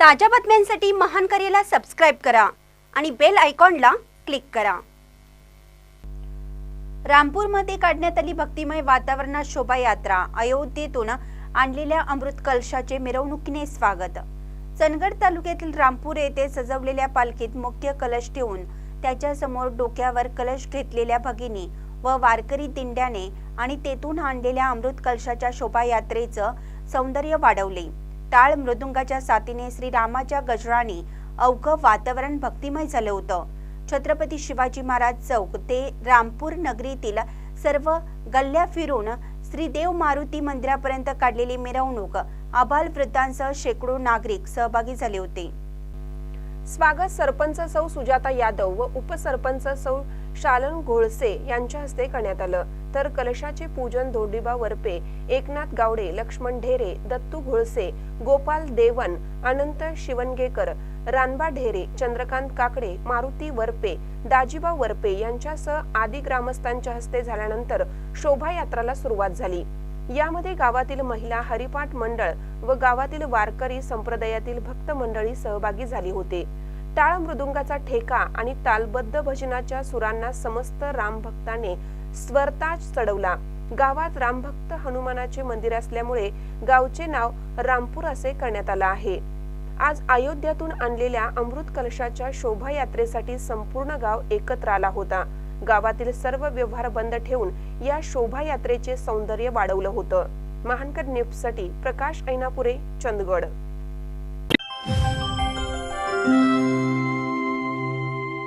ताज्या बातम्यांसाठी महान करेला सबस्क्राईब करा आणि बेल आयकॉनला क्लिक करा. रामपूरमध्ये काढण्यात आली भक्तिमय वातावरणात शोभायात्रा. अयोध्येतून आणलेल्या अमृत कलशाचे मिरवणुकीने स्वागत. चंदगड तालुक्यातील रामपूर येथे सजवलेल्या पालखीत मुख्य कलश ठेवून त्याच्यासमोर डोक्यावर कलश घेतलेल्या भगिनी व वारकरी दिंड्याने आणि तेथून आणलेल्या अमृत कलशाच्या शोभायात्रेचं सौंदर्य वाढवले. टाळ मृदुंगाच्या साथीने श्रीरामाच्या गजराने अवघं वातावरण भक्तिमय झालं होतं. छत्रपती शिवाजी महाराज चौक ते रामपूर नगरीतील सर्व गल्ल्या फिरून श्रीदेव मारुती मंदिरापर्यंत काढलेली मिरवणूक आबाल वृद्धांसह शेकडो नागरिक सहभागी झाले होते. स्वागत सरपंच सौ सुजाता यादव व उपसरपंच सौ शालन घोळसे यांच्या हस्ते करण्यात आलं. तर कलशाचे पूजन धोडीबा वरपे एकनाथ गावडे लक्ष्मण ढेरे दत्तू घोळसे गोपाल देवन अनंत शिवनगेकर रानबा ढेरे चंद्रकांत काकडे मारुती वरपे दाजीबा वरपे यांच्यासह आदी ग्रामस्थांच्या हस्ते झाल्यानंतर शोभायात्राला सुरुवात झाली. यामध्ये गावातील महिला हरिपाठ मंडळ व गावातील वारकरी संप्रदायातील भक्त मंडळी सहभागी झाली होते. टाळ मृदुंगाचा ठेका आणि तालबद्ध भजनाच्या सुरांना समस्त रामभक्ताने स्वरताज चढवला. गावात रामभक्त हनुमानाचे मंदिर असल्यामुळे गावचे नाव रामपूर असे करण्यात आलं आहे. आज अयोध्यातून आणलेल्या अमृत कलशाच्या शोभायात्रेसाठी संपूर्ण गाव एकत्र आला होता. गावातील सर्व व्यवहार बंद ठेवून या शोभायात्रेचे सौंदर्य वाढवलं होतं. महानकर न्यूजसाठी प्रकाश ऐनापुरे चंदगड.